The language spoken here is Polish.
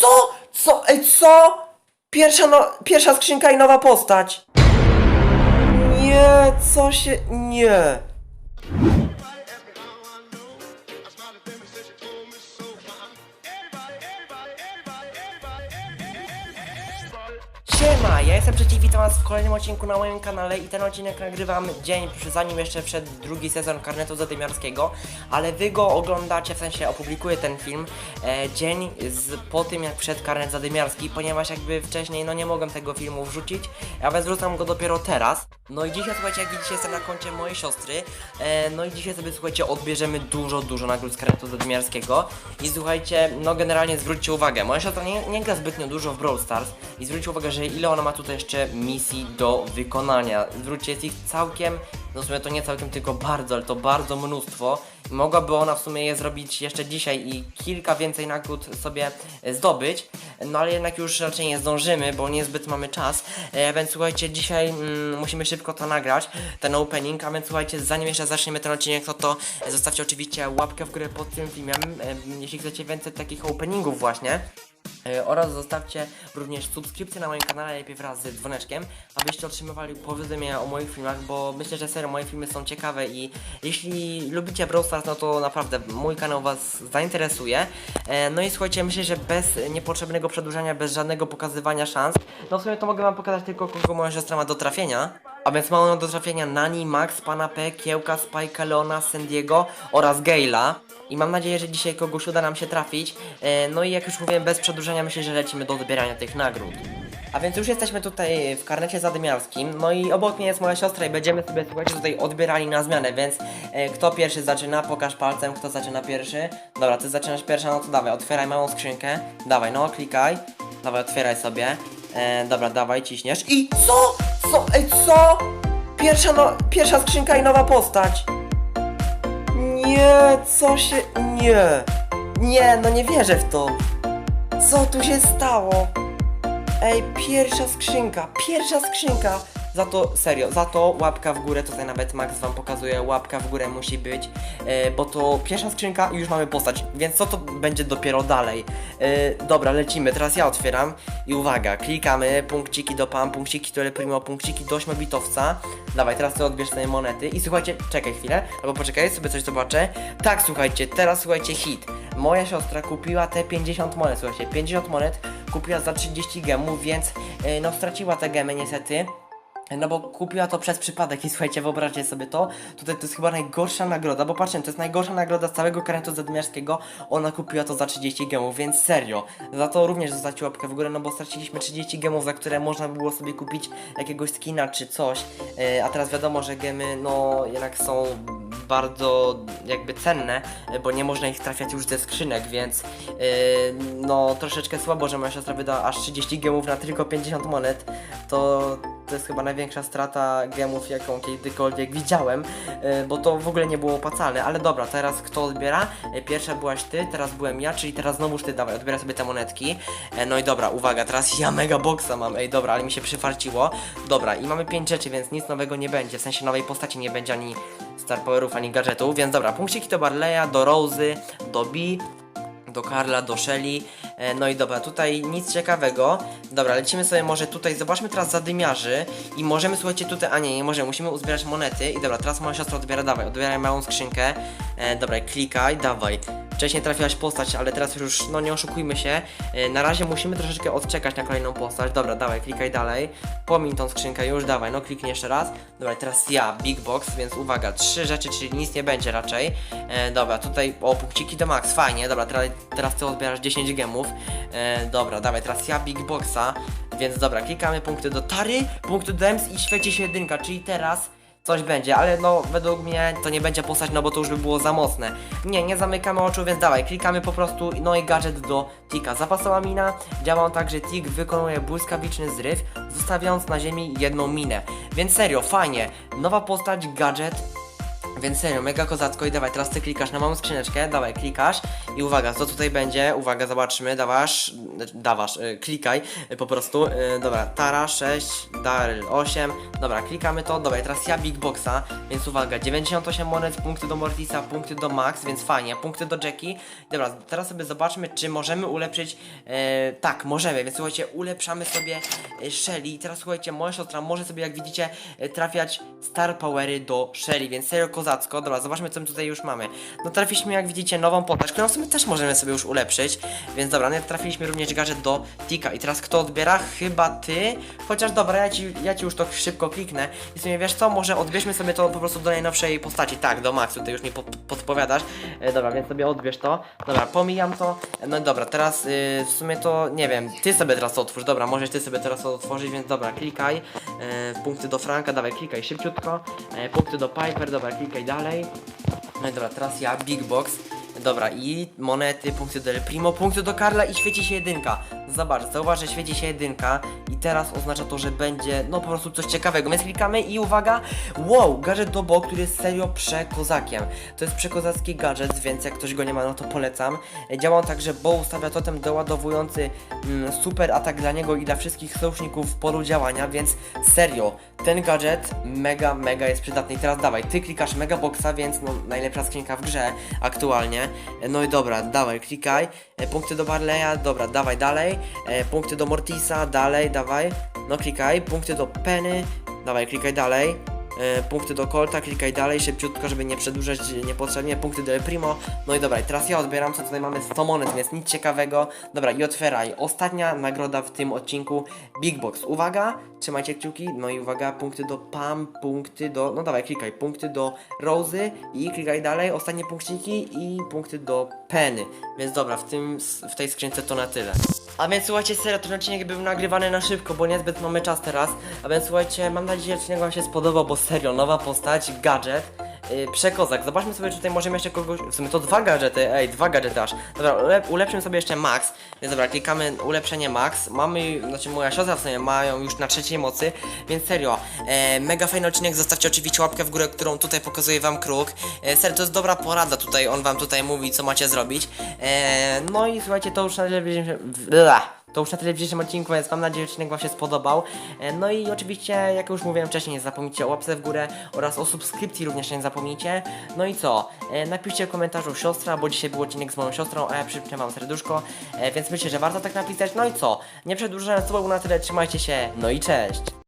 Co? Co? Ej, co? Pierwsza, no, pierwsza skrzynka i nowa postać. Nie, co się... Nie. Siema, ja jestem Przeciw, witam was w kolejnym odcinku na moim kanale i ten odcinek nagrywam dzień, zanim jeszcze wszedł drugi sezon Karnetu Zadymiarskiego, ale wy go oglądacie, w sensie opublikuję ten film e, dzień z, po tym jak wszedł Karnet Zadymiarski, ponieważ jakby wcześniej no nie mogłem tego filmu wrzucić, a więc wrzucam go dopiero teraz. No i dzisiaj słuchajcie, jak widzicie jestem na koncie mojej siostry, e, no i dzisiaj sobie słuchajcie odbierzemy dużo, dużo nagród z Karnetu Zadymiarskiego. I słuchajcie, no generalnie zwróćcie uwagę, moja siostra nie, nie gra zbytnio dużo w Brawl Stars. I zwróćcie uwagę, że ile ona ma tutaj jeszcze misji do wykonania. Zwróćcie, jest ich całkiem, no w sumie to nie całkiem, tylko bardzo, ale to bardzo mnóstwo. Mogłaby ona w sumie je zrobić jeszcze dzisiaj i kilka więcej nagród sobie e, zdobyć, no ale jednak już raczej nie zdążymy, bo niezbyt mamy czas, e, więc słuchajcie, dzisiaj mm, musimy szybko to nagrać, ten opening, a więc słuchajcie, zanim jeszcze zaczniemy ten odcinek, to to zostawcie oczywiście łapkę w górę pod tym filmem, jeśli chcecie więcej takich openingów właśnie. E, oraz zostawcie również subskrypcję na moim kanale, najpierw wraz z dzwoneczkiem, abyście otrzymywali powiadomienia o moich filmach, bo myślę, że serio moje filmy są ciekawe i jeśli lubicie Brawl Stars, no to naprawdę mój kanał was zainteresuje. E, No i słuchajcie, myślę, że bez niepotrzebnego przedłużania, bez żadnego pokazywania szans, no w sumie to mogę wam pokazać tylko kogo moja siostra ma do trafienia. A więc mamy do trafienia Nani, Max, Pana P, Kiełka, Spike'a, Leona, Sandiego oraz Gale'a. I mam nadzieję, że dzisiaj kogoś uda nam się trafić. E, no i jak już mówiłem, bez przedłużenia myślę, że lecimy do odbierania tych nagród. A więc już jesteśmy tutaj w karnecie zadymiarskim. No i obok mnie jest moja siostra i będziemy sobie, słuchajcie, tutaj odbierali na zmianę, więc e, kto pierwszy zaczyna, pokaż palcem, kto zaczyna pierwszy. Dobra, ty zaczynasz pierwsza, no to dawaj, otwieraj małą skrzynkę. Dawaj, no, klikaj. Dawaj, otwieraj sobie. E, dobra, dawaj, ciśniesz. I co? Co? Ej, co? Pierwsza, no, pierwsza skrzynka i nowa postać. Nie, co się... Nie. Nie, no nie wierzę w to. Co tu się stało? Ej, pierwsza skrzynka, pierwsza skrzynka. Za to, serio, za to łapka w górę, tutaj nawet Max wam pokazuje, łapka w górę musi być, e, bo to pierwsza skrzynka i już mamy postać, więc co to będzie dopiero dalej? E, dobra, lecimy, teraz ja otwieram i uwaga, klikamy, punkciki do PAM, punkciki do El Primo, punkciki do 8-bitowca. Dawaj, teraz ty odbierz sobie monety i słuchajcie, czekaj chwilę, albo poczekaj, sobie coś zobaczę. Tak, słuchajcie, teraz słuchajcie, hit. Moja siostra kupiła te 50 monet, słuchajcie, 50 monet kupiła za 30 gemów, więc e, no straciła te gemy niestety. No bo kupiła to przez przypadek i słuchajcie, wyobraźcie sobie to. Tutaj to jest chyba najgorsza nagroda, bo patrzcie, to jest najgorsza nagroda z całego karentu zadymiarskiego. Ona kupiła to za 30 gemów, więc serio. Za to również zostawcie łapkę w górę, no bo straciliśmy 30 gemów, za które można by było sobie kupić jakiegoś skina czy coś. E, a teraz wiadomo, że gemy no jednak są bardzo jakby cenne, bo nie można ich trafiać już ze skrzynek, więc e, no troszeczkę słabo, że moja siostra wyda aż 30 gemów na tylko 50 monet. To to jest chyba największa strata gemów, jaką kiedykolwiek widziałem, e, bo to w ogóle nie było opłacalne. Ale dobra, teraz kto odbiera? E, Pierwsza byłaś ty, teraz byłem ja, czyli teraz znowuż ty, dawaj, odbieraj sobie te monetki. E, No i dobra, uwaga, teraz ja mega boxa mam, ej dobra, ale mi się przyfarciło. Dobra, i mamy 5 rzeczy, więc nic nowego nie będzie, w sensie nowej postaci nie będzie ani Star Powerów, ani gadżetów, więc dobra, punkciki do Barleya, do Rose'y, do B, do Karla, do Shelly. E, No i dobra, tutaj nic ciekawego. Dobra, lecimy sobie może tutaj, zobaczmy teraz zadymiarzy i możemy, słuchajcie, tutaj, a nie, nie możemy, musimy uzbierać monety i dobra, teraz moja siostra odbiera, dawaj, odbieraj małą skrzynkę. E, dobra, klikaj, dawaj. Wcześniej trafiłaś postać, ale teraz już, no nie oszukujmy się. E, na razie musimy troszeczkę odczekać na kolejną postać. Dobra, dawaj, klikaj dalej. Pomiń tą skrzynkę już, dawaj, no kliknij jeszcze raz. Dobra, teraz ja, Big Box, więc uwaga, trzy rzeczy, czyli nic nie będzie raczej. E, dobra, tutaj, o, punkciki do max, fajnie, dobra, teraz, teraz ty odbierasz 10 gemów. E, dobra, dawaj, teraz ja, Big Boxa, więc dobra, klikamy punkty do Tary, punkty do Ems i świeci się jedynka, czyli teraz coś będzie, ale no według mnie to nie będzie postać, no bo to już by było za mocne. Nie, nie zamykamy oczu, więc dawaj, klikamy po prostu, no i gadżet do Tika. Zapasowa mina działa on tak, że Tik wykonuje błyskawiczny zryw, zostawiając na ziemi jedną minę. Więc serio, fajnie, nowa postać, gadżet, Więc serio, mega kozacko i dawaj, teraz ty klikasz na małą skrzyneczkę, dawaj, klikasz i uwaga, co tutaj będzie, uwaga, zobaczymy, dawasz, dawasz, y, klikaj y, po prostu, y, dobra, Tara 6, Daryl 8, dobra, klikamy to, dobra, teraz ja Big Boxa, więc uwaga, 98 monet, punkty do Mortisa, punkty do Max, więc fajnie, punkty do Jackie, dobra, teraz sobie zobaczmy, czy możemy ulepszyć, e, tak, możemy, więc słuchajcie, ulepszamy sobie e, Shelly. I teraz słuchajcie, moja siostra może sobie, jak widzicie, e, trafiać Star Powery do Shelly, więc serio kozacko, dobra, zobaczmy, co my tutaj już mamy, no trafiliśmy, jak widzicie, nową postać, którą w sumie też możemy sobie już ulepszyć, więc dobra, no trafiliśmy również gadżet do Tika. I teraz kto odbiera? Chyba ty, chociaż dobra, ja ci, ja ci już to szybko kliknę. I w sumie wiesz co, może odbierzmy sobie to po prostu do najnowszej postaci, tak, do Maxu, ty już mi pod, podpowiadasz, e, dobra, więc sobie odbierz to, dobra, pomijam to, no dobra, teraz y, w sumie to, nie wiem, ty sobie teraz to otwórz, dobra, możesz ty sobie teraz to otworzyć, więc dobra, klikaj, e, punkty do Franka, dawaj, klikaj szybciutko, e, punkty do Piper, dobra, klikaj dalej, no i dobra, teraz ja, Big Box. Dobra, i monety, punkty do Primo, punkty do Karla i świeci się jedynka. Zobacz, zauważ, że świeci się jedynka i teraz oznacza to, że będzie, no po prostu coś ciekawego. Więc klikamy i uwaga, wow, gadżet do Bo, który jest serio przekozakiem. To jest przekozacki gadżet, więc jak ktoś go nie ma, no to polecam. Działa on tak, że Bo ustawia totem doładowujący mm, super atak dla niego i dla wszystkich sojuszników w polu działania, więc serio, ten gadżet mega, mega jest przydatny. I teraz dawaj, ty klikasz Mega Boxa, więc no najlepsza skrzynka w grze aktualnie. E, No i dobra, dawaj, klikaj. E, Punkty do Barleya, dobra, dawaj dalej. E, Punkty do Mortisa, dalej, dawaj. No klikaj, punkty do Penny, dawaj, klikaj dalej. E, Punkty do Colta, klikaj dalej, szybciutko, żeby nie przedłużać niepotrzebnie. Punkty do El Primo. No i dobra, teraz ja odbieram, co tutaj mamy 100 monet, więc nic ciekawego. Dobra, i otwieraj. Ostatnia nagroda w tym odcinku Big Box. Uwaga, trzymajcie kciuki. No i uwaga, punkty do Pam, punkty do. No dawaj, klikaj. Punkty do Rozy i klikaj dalej. Ostatnie punkciki i punkty do Penny. Więc dobra, w, tym, w tej skrzynce to na tyle. A więc słuchajcie, serio, ten odcinek był nagrywany na szybko, bo niezbyt mamy czas teraz. A więc słuchajcie, mam nadzieję, że odcinek wam się spodobał, bo serio, nowa postać, gadżet. Yy, przekozak. Zobaczmy sobie, czy tutaj możemy jeszcze kogoś. W sumie to dwa gadżety, ej, dwa gadżety aż. Dobra, ule, ulepszymy sobie jeszcze Max. Więc dobra, klikamy ulepszenie Max. Mamy, znaczy moja siostra w sumie mają już na trzeciej mocy, więc serio, e, mega fajny odcinek. Zostawcie oczywiście łapkę w górę, którą tutaj pokazuje wam kruk. E, serio, to jest dobra porada tutaj, on wam tutaj mówi, co macie zrobić. E, no i słuchajcie, to już na tyle widzimy. To już na tyle w dzisiejszym odcinku, więc mam nadzieję, że odcinek Wam się spodobał. E, No i oczywiście, jak już mówiłem wcześniej, nie zapomnijcie o łapce w górę oraz o subskrypcji również nie zapomnijcie. No i co? E, Napiszcie w komentarzu siostra, bo dzisiaj był odcinek z moją siostrą, a ja przypnę Wam serduszko, e, więc myślę, że warto tak napisać. No i co? Nie przedłużając, to było na tyle, trzymajcie się, no i cześć!